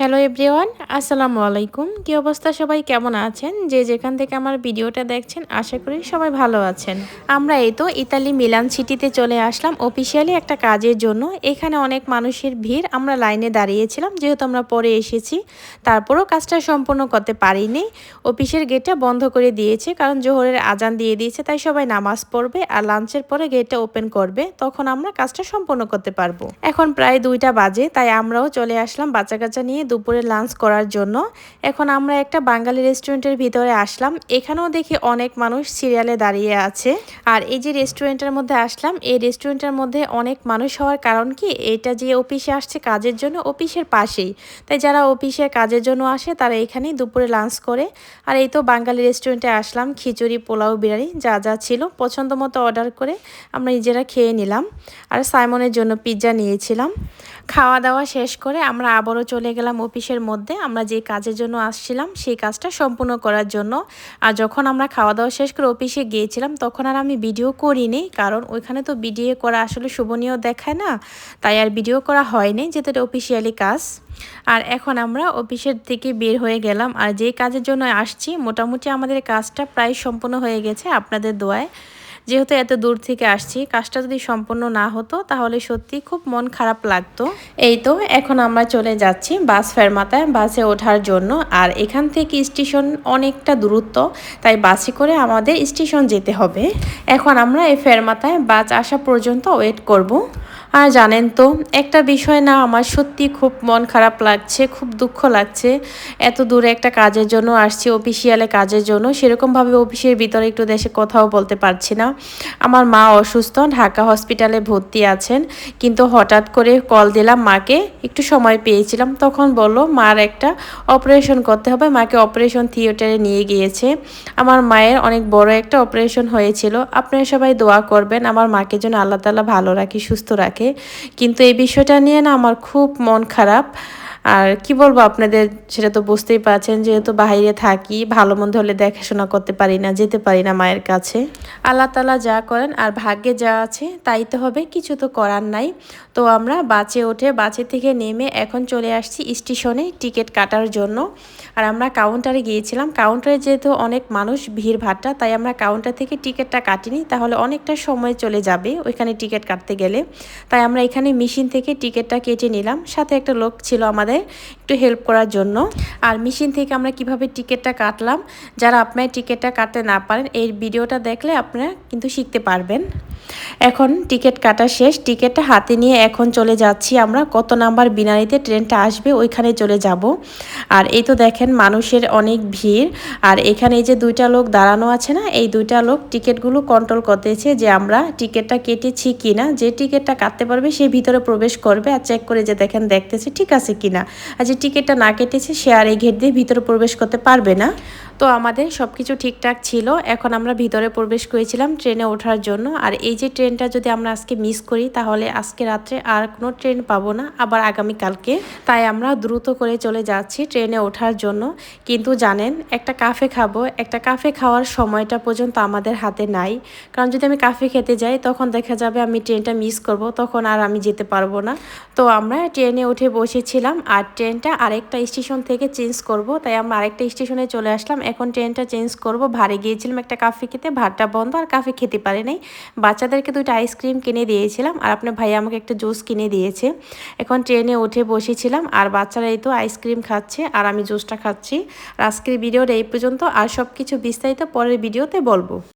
Hello everyone, আসসালামু আলাইকুম। কী অবস্থা? সবাই কেমন আছেন? যে যেখান থেকে আমার ভিডিওটা দেখছেন, আশা করি সবাই ভালো আছেন। আমরা এই তো ইতালি মিলান সিটিতে চলে আসলাম অফিসিয়ালি একটা কাজের জন্য। এখানে অনেক মানুষের ভিড়। আমরা লাইনে দাঁড়িয়েছিলাম, যেহেতু আমরা পরে এসেছি। তারপরও কাজটা সম্পূর্ণ করতে পারিনি। অফিসের গেটটা বন্ধ করে দিয়েছে, কারণ জোহরের আজান দিয়ে দিয়েছে, তাই সবাই নামাজ পড়বে আর লাঞ্চের পরে গেটটা ওপেন করবে। তখন আমরা কাজটা সম্পূর্ণ করতে পারব। এখন প্রায় দুইটা বাজে, তাই আমরাও চলে আসলাম বাচ্চা কাচ্চা নিয়ে দুপুরে লাঞ্চ করার জন্য। এখন আমরা একটা বাঙালি রেস্টুরেন্টের ভিতরে আসলাম। এখানেও দেখি অনেক মানুষ সিরিয়ালে দাঁড়িয়ে আছে। আর এই যে রেস্টুরেন্টের মধ্যে আসলাম, এই রেস্টুরেন্টের মধ্যে অনেক মানুষ হওয়ার কারণ কি? এটা যে অফিসে আসছে কাজের জন্য অফিসের পাশেই। তাই যারা অফিসে কাজের জন্য আসে, তারা এখানেই দুপুরে লাঞ্চ করে। আর এই তো বাঙালি রেস্টুরেন্টে আসলাম, খিচুড়ি, পোলাও, বিরিয়ানি, যা যা ছিল। পছন্দ মতো অর্ডার করে আমরা নিজেরা খেয়ে নিলাম। আর সাইমনের জন্য পিৎজা নিয়েছিলাম। খাওয়া দাওয়া শেষ করে আমরা আবারও চলে গেলাম অফিসের মধ্যে। আমরা যে কাজের জন্য আসছিলাম, সেই কাজটা সম্পূর্ণ করার জন্য। আর যখন আমরা খাওয়া দাওয়া শেষ করে অফিসে গিয়েছিলাম, তখন আর আমি ভিডিও করিনি, কারণ ওইখানে তো ভিডিও করা আসলে শুভনীয় দেখায় না। তাই আর ভিডিও করা হয়নি এটা অফিসিয়ালি কাজ। আর এখন আমরা অফিসের থেকে বের হয়ে গেলাম। আর যে কাজের জন্য আসছি, মোটামুটি আমাদের কাজটা প্রায় সম্পূর্ণ হয়ে গেছে আপনাদের দোয়ায়। যেহেতু এত দূর থেকে আসছি, কাজটা যদি সম্পূর্ণ না হতো, তাহলে সত্যি খুব মন খারাপ লাগতো। এই তো, এখন আমরা চলে যাচ্ছি বাস ফেরমাতায় বাসে ওঠার জন্য। আর এখান থেকে স্টেশন অনেকটা দূরত্ব, তাই বাসে করে আমাদের স্টেশন যেতে হবে। এখন আমরা এই ফেরমাতায় বাস আসা পর্যন্ত ওয়েট করব। আর জানেন তো, একটা বিষয় না, আমার সত্যি খুব মন খারাপ লাগছে, খুব দুঃখ লাগছে। এত দূরে একটা কাজের জন্য আসছি অফিসিয়ালে কাজের জন্য। সেরকমভাবে অফিসের ভিতরে একটু দেশে কথাও বলতে পারছি না। আমার মা অসুস্থ, ঢাকা হসপিটালে ভর্তি আছেন, কিন্তু হঠাৎ করে কল দিলাম মাকে, একটু সময় পেয়েছিলাম, তখন বলল, মার একটা অপারেশন করতে হবে। মাকে অপারেশন থিয়েটারে নিয়ে গিয়েছে। আমার মায়ের অনেক বড় একটা অপারেশন হয়েছিল। আপনারা সবাই দোয়া করবেন, আমার মাকে যেন আল্লাহ তালা ভালো রাখি, সুস্থ রাখে। কিন্তু এই বিষয়টা নিয়ে না আমার খুব মন খারাপ। আর কি বলব আপনাদের, সেটা তো বুঝতেই পারছেন, যেহেতু বাইরে থাকি, ভালো মন্দ হলে দেখাশোনা করতে পারি না, যেতে পারি না মায়ের কাছে। আল্লাহ তালা যা করেন আর ভাগ্যে যা আছে, তাই তো হবে, কিছু তো করার নাই। তো আমরা বাসে উঠে, বাসে থেকে নেমে এখন চলে আসছি স্টেশনে টিকিট কাটার জন্য। আর আমরা কাউন্টারে গিয়েছিলাম, কাউন্টারে যেহেতু অনেক মানুষ ভিড় ভাট্টা তাই আমরা কাউন্টার থেকে টিকিটটা কাটিনি, তাহলে অনেকটা সময় চলে যাবে ওইখানে টিকিট কাটতে গেলে। তাই আমরা এখানে মেশিন থেকে টিকিটটা কেটে নিলাম, সাথে একটা লোক ছিল আমাদের আমাদের একটু হেল্প করার জন্য। আর মেশিন থেকে আমরা কীভাবে টিকিটটা কাটলাম, যারা আপনার টিকিটটা কাটতে না পারেন, এই ভিডিওটা দেখলে আপনারা কিন্তু শিখতে পারবেন। এখন টিকিট কাটা শেষ টিকিটটা হাতে নিয়ে এখন চলে যাচ্ছি আমরা। কত নাম্বার বিনারিতে ট্রেনটা আসবে, ওইখানে চলে যাব। আর এই তো দেখেন মানুষের অনেক ভিড়। আর এখানে এই যে দুইটা লোক দাঁড়ানো আছে না, এই দুইটা লোক টিকিটগুলো কন্ট্রোল করতেছে যে আমরা টিকিটটা কেটেছি কিনা। যে টিকিটটা কাটতে পারবে, সে ভিতরে প্রবেশ করবে আর চেক করে যে দেখেন দেখতেছে ঠিক আছে কিনা। আর যে টিকিটটা না কেটেছে, সে আর এই ঘেট দিয়ে ভিতরে প্রবেশ করতে পারবে না। তো আমাদের সব কিছু ঠিকঠাক ছিল। এখন আমরা ভিতরে প্রবেশ করেছিলাম ট্রেনে ওঠার জন্য। আর এই যে ট্রেনটা যদি আমরা আজকে মিস করি, তাহলে আজকে রাত্রে আর কোনো ট্রেন পাবো না, আবার আগামীকালকে তাই আমরা দ্রুত করে চলে যাচ্ছি ট্রেনে ওঠার জন্য। কিন্তু জানেন, একটা কাফে খাব, একটা কাফে খাওয়ার সময়টা পর্যন্ত আমাদের হাতে নাই। কারণ যদি আমি কাফে খেতে যাই, তখন দেখা যাবে আমি ট্রেনটা মিস করব, তখন আর আমি যেতে পারব না। তো আমরা ট্রেনে উঠে বসেছিলাম, আর ট্রেনটা আরেকটা স্টেশন থেকে চেঞ্জ করব। তাই আমরা আরেকটা স্টেশনে চলে আসলাম। এখন ট্রেনটা চেঞ্জ করব। ভারে গিয়েছিলাম একটা কাফে খেতে ভাতটা বন্ধ, আর কাফে খেতে পারে নাই। বাচ্চাদেরকে দুইটা আইসক্রিম কিনে দিয়েছিলাম আর আপনার ভাই আমাকে একটা জুস কিনে দিয়েছে। এখন ট্রেনে উঠে বসেছিলাম আর বাচ্চারা এই তো আইসক্রিম খাচ্ছে আর আমি জুসটা খাচ্ছি। আর আজকের ভিডিওটা এই পর্যন্ত। আর সব কিছু বিস্তারিত পরের ভিডিওতে বলব।